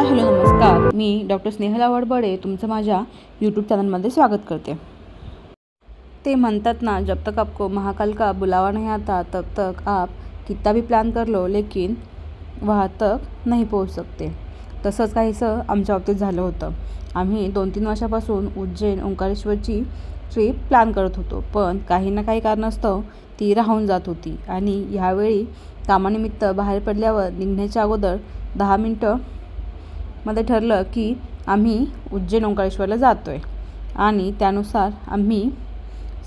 Hi hello नमस्कार. मी doctor Snehala वडबडे तुमचं माझ्या यूट्यूब चॅनलमध्ये स्वागत करते. ते म्हणतात ना जब तक आपको महाकाल का बुलावा नहीं आता तब तक आप कितना भी प्लॅन कर लो लेकिन वाहतक तक पोहोच सकते. तसंच काहीसं आमच्या बाबतीत झालं होतं. आम्ही दोन तीन वर्षापासून उज्जैन ओंकारेश्वरची ट्रिप प्लॅन करत होतो पण काही ना काही कारणास्तव ती राहून जात होती. आणि ह्यावेळी कामानिमित्त बाहेर पडल्यावर निघण्याच्या अगोदर दहा मिनटं मध्ये ठरलं की आम्ही उज्जैन ओंकारेश्वरला जातो आहे आणि त्यानुसार आम्ही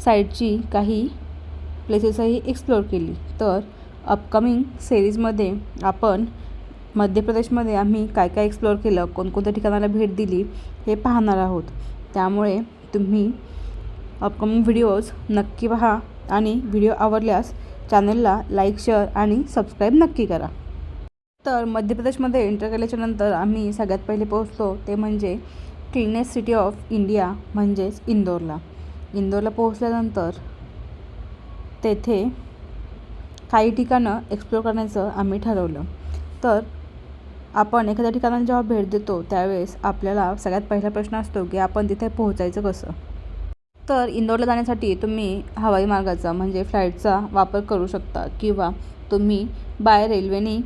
साईडची काही प्लेसेसही एक्सप्लोअर केली. तर अपकमिंग सिरीजमध्ये आपण मध्य प्रदेशमध्ये आम्ही काय काय एक्सप्लोअर केलं कोणकोणत्या ठिकाणाला भेट दिली हे पाहणार आहोत. त्यामुळे तुम्ही अपकमिंग व्हिडिओज नक्की पहा आणि व्हिडिओ आवडल्यास चॅनलला लाईक शेअर आणि सबस्क्राईब नक्की करा. तर मध्य प्रदेशमध्ये एंटर केल्याच्यानंतर आम्ही सगळ्यात पहिले पोहोचलो ते म्हणजे क्लिनेस्ट सिटी ऑफ इंडिया म्हणजेच इंदोरला. इंदोरला पोहोचल्यानंतर तेथे काही ठिकाणं एक्सप्लोअर करण्याचं आम्ही ठरवलं. तर आपण एखाद्या ठिकाणाला जेव्हा भेट देतो त्यावेळेस आपल्याला सगळ्यात पहिला प्रश्न असतो की आपण तिथे पोहोचायचं कसं? तर इंदोरला जाण्यासाठी तुम्ही हवाई मार्गाचा म्हणजे फ्लाईटचा वापर करू शकता किंवा तुम्ही बाय रेल्वेने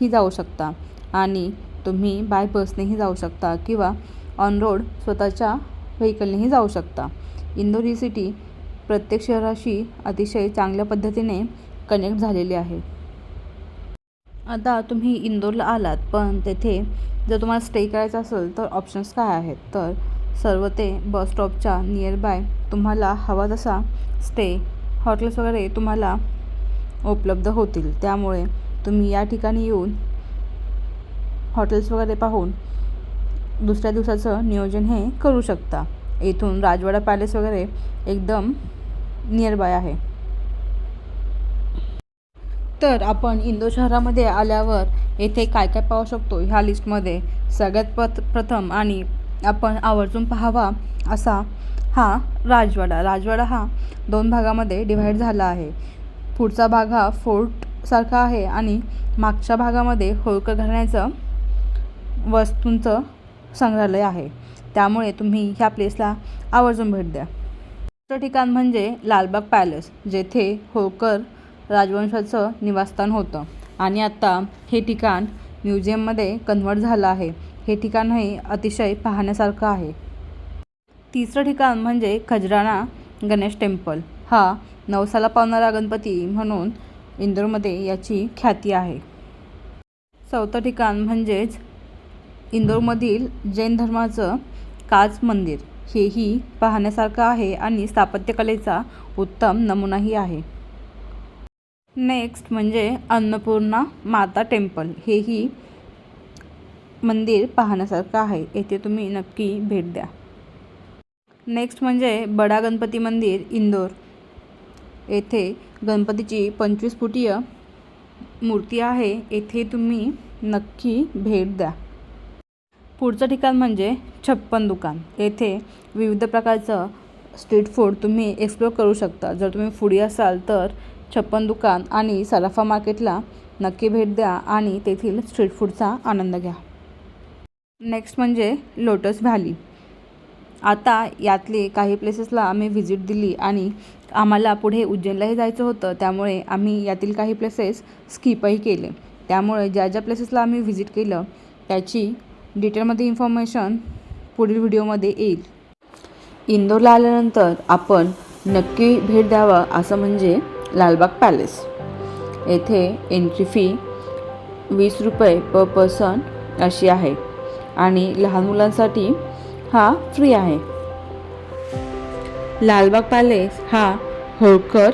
ही जाऊ शकता. आणि तुम्ही बाय बसनेही जाऊ शकता किंवा ऑन रोड स्वतःच्या व्हेकलनेही जाऊ शकता. इंदोर ही सिटी प्रत्येक शहराशी अतिशय चांगल्या पद्धतीने कनेक्ट झालेली आहे. आता तुम्ही इंदोरला आलात पण तेथे जर तुम्हाला स्टे करायचा असेल तर ऑप्शन्स काय आहेत? तर सर्व ते बस स्टॉपच्या नियरबाय तुम्हाला हवा तसा स्टे हॉटेल्स वगैरे तुम्हाला उपलब्ध होतील. त्यामुळे तुम्ही या ठिकाणी येऊन हॉटेल्स वगैरे पाहून दुसऱ्या दिवसाचं नियोजन हे करू शकता. इथून राजवाडा पॅलेस वगैरे एकदम नियरबाय आहे. तर आपण इंदोर शहरामध्ये आल्यावर येथे काय काय पाहू शकतो ह्या लिस्टमध्ये सगळ्यात प्रथ प्रथम आणि आपण आवर्जून पाहावा असा हा राजवाडा. राजवाडा हा दोन भागामध्ये डिव्हाइड झाला आहे. पुढचा भाग हा फोर्ट सारखं आहे आणि मागच्या भागामध्ये होळकर घराण्याचं वस्तूंचं संग्रहालय आहे. त्यामुळे तुम्ही ह्या प्लेसला आवर्जून भेट द्या. दुसरं ठिकाण म्हणजे लालबाग पॅलेस जेथे होळकर राजवंशाचं निवासस्थान होतं. आणि आत्ता हे ठिकाण म्युझियममध्ये कन्वर्ट झालं आहे. हे ठिकाणही अतिशय पाहण्यासारखं आहे. तिसरं ठिकाण म्हणजे खजराना गणेश टेम्पल. हा नवसाला पावणारा गणपती म्हणून इंदोरमध्ये याची ख्याती आहे. चौथं ठिकाण म्हणजेच इंदोरमधील जैन धर्माचं काच मंदिर. हेही पाहण्यासारखं आहे आणि स्थापत्यकलेचा उत्तम नमुनाही आहे. नेक्स्ट म्हणजे अन्नपूर्णा माता टेम्पल. हेही मंदिर पाहण्यासारखं आहे. येथे तुम्ही नक्की भेट द्या. नेक्स्ट म्हणजे बडा गणपती मंदिर इंदोर. येथे गणपतीची पंचवीस फुटीय मूर्ती आहे. येथे तुम्ही नक्की भेट द्या. पुढचं ठिकाण म्हणजे छप्पन दुकान. येथे विविध प्रकारचं स्ट्रीट फूड तुम्ही एक्सप्लोअर करू शकता. जर तुम्ही फुडी असाल तर छप्पन दुकान आणि सराफा मार्केटला नक्की भेट द्या आणि तेथील स्ट्रीट फूडचा आनंद घ्या. नेक्स्ट म्हणजे लोटस व्हॅली. आता यातले काही प्लेसेसला आम्ही व्हिजिट दिली आणि आम्हाला पुढे उज्जैनलाही जायचं होतं. त्यामुळे आम्ही यातील काही प्लेसेस स्किपही केले. त्यामुळे ज्या ज्या प्लेसेसला आम्ही व्हिजिट केलं त्याची डिटेलमध्ये इन्फॉर्मेशन पुढील व्हिडिओमध्ये येईल. इंदोरला आल्यानंतर आपण नक्की भेट द्यावं असं म्हणजे लालबाग पॅलेस येथे एंट्री फी वीस रुपये पर पर्सन अशी आहे. आणि लहान मुलांसाठी हा फ्री आहे. लालबाग पॅलेस हा होळकर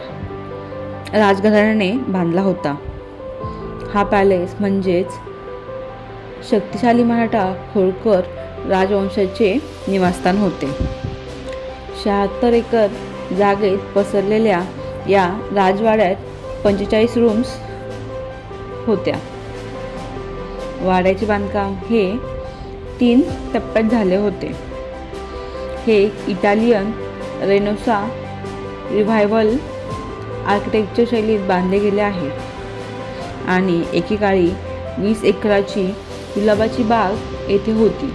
राजघराण्याने बांधला होता. हा पॅलेस म्हणजेच शक्तिशाली मराठा होळकर राजवंशाचे निवासस्थान होते. शहात्तर एकर जागेत पसरलेल्या या राजवाड्यात पंचेचाळीस रूम्स होत्या. वाड्याचे बांधकाम हे तीन टप्प्यात झाले होते. हे इटालियन रेनोसा रिव्हायवल आर्किटेक्चर शैलीत बांधले गेले आहे. आणि एकेकाळी वीस एकराची गुलाबाची बाग येथे होती.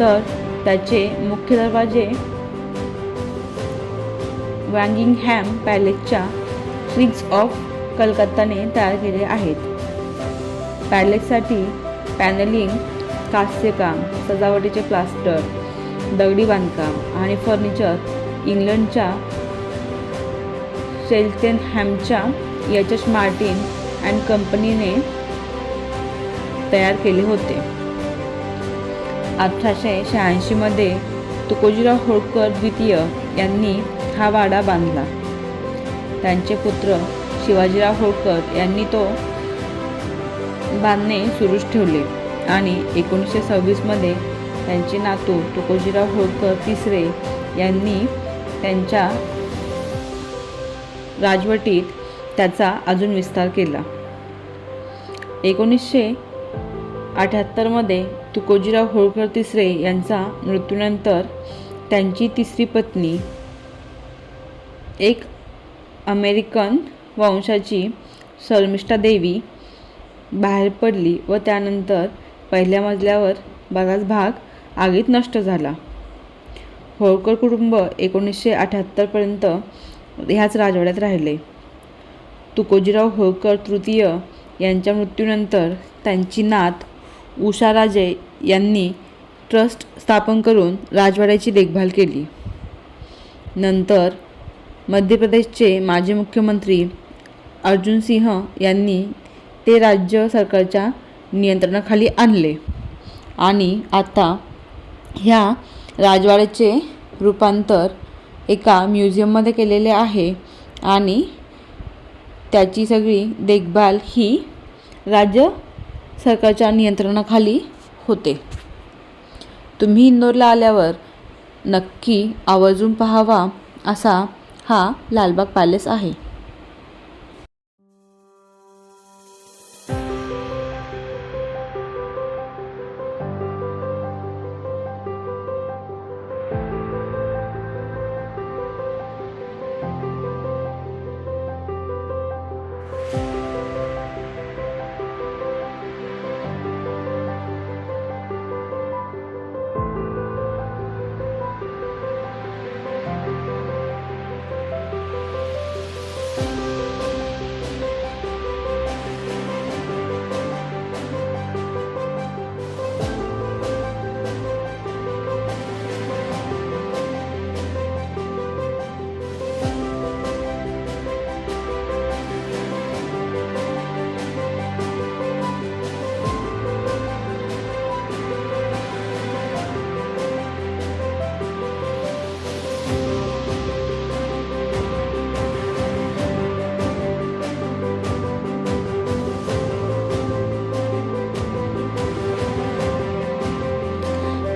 तर त्याचे मुख्य दरवाजे वँगिंगहॅम पॅलेसच्या फ्रिग्स ऑफ कलकत्ताने तयार केले आहेत. पॅलेससाठी पॅनलिंग कास्यकाम सजावटीचे प्लास्टर दगडी बांधकाम आणि फर्निचर इंग्लंडच्या शेल्टेनहॅमच्या एच एच मार्टिन अँड कंपनीने तयार केले होते. अठराशे शहाऐंशीमध्ये तुकोजीराव होळकर द्वितीय यांनी हा वाडा बांधला. त्यांचे पुत्र शिवाजीराव होळकर यांनी तो बांधणे सुरूच ठेवले. आणि एकोणीसशे सव्वीसमध्ये त्यांचे नातू तुकोजीराव होळकर तिसरे यांनी त्यांच्या राजवटीत त्याचा अजून विस्तार केला. एकोणीसशे अठ्याहत्तरमध्ये तुकोजीराव होळकर तिसरे यांचा मृत्यूनंतर त्यांची तिसरी पत्नी एक अमेरिकन वंशाची शर्मिष्ठा देवी बाहेर पडली व त्यानंतर पहिल्या मजल्यावर बराच भाग आगीत नष्ट झाला. होळकर कुटुंब एकोणीसशे अठ्याहत्तरपर्यंत ह्याच राजवाड्यात राहिले. तुकोजीराव होळकर तृतीय यांच्या मृत्यूनंतर त्यांची नात उषाराजे यांनी ट्रस्ट स्थापन करून राजवाड्याची देखभाल केली. नंतर मध्य प्रदेशचे माजी मुख्यमंत्री अर्जुन सिंह यांनी ते राज्य सरकारच्या नियंत्रणाखाली आणले. आणि आता ह्या राजवाड्याचे रूपांतर एका म्युझियममध्ये केलेले आहे आणि त्याची सगळी देखभाल ही राज्य सरकारच्या नियंत्रणाखाली होते. तुम्ही इंदोरला आल्यावर नक्की आवर्जून पाहावा असा हा लालबाग पॅलेस आहे.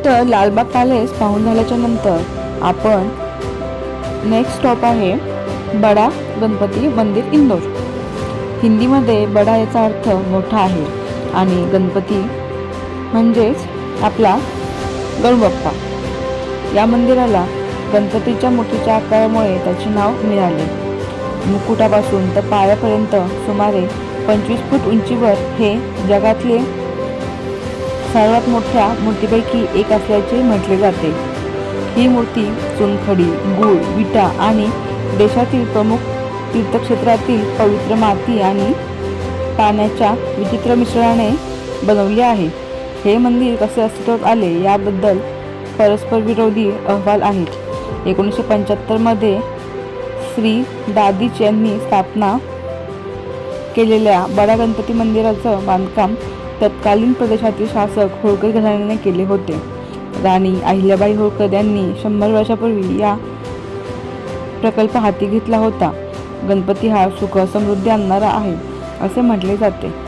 तर लालबाग पॅलेस पाहून झाल्याच्यानंतर आपण नेक्स्ट स्टॉप आहे बडा गणपती मंदिर इंदोर. हिंदीमध्ये बडा याचा अर्थ मोठा आहे आणि गणपती म्हणजेच आपला गणबाप्पा या मंदिराला गणपतीच्या मुठीच्या आकारामुळे त्याचे नाव मिळाले. मुकुटापासून तर पायापर्यंत सुमारे पंचवीस फूट उंचीवर हे जगातले सर्वात मोठ्या मूर्तीपैकी एक असल्याचे म्हटले जाते. ही मूर्ती चुनखडी गुळ विटा आणि देशातील प्रमुख तीर्थक्षेत्रातील पवित्र माती आणि पाण्याच्या विचित्र मिश्रणाने बनवले आहे. हे मंदिर कसे अस्तित्वात आले याबद्दल परस्पर विरोधी अहवाल आहेत. एकोणीसशे पंच्याहत्तरमध्ये श्री दादीच यांनी स्थापना केलेल्या बडा गणपती मंदिराचं बांधकाम तत्कालीन प्रदेशातील शासक होळकर घराण्याने केले होते. राणी अहिल्याबाई होळकर यांनी शंभर वर्षापूर्वी या प्रकल्प हाती घेतला होता. गणपती हा सुख समृद्धी आणणारा आहे असे म्हटले जाते.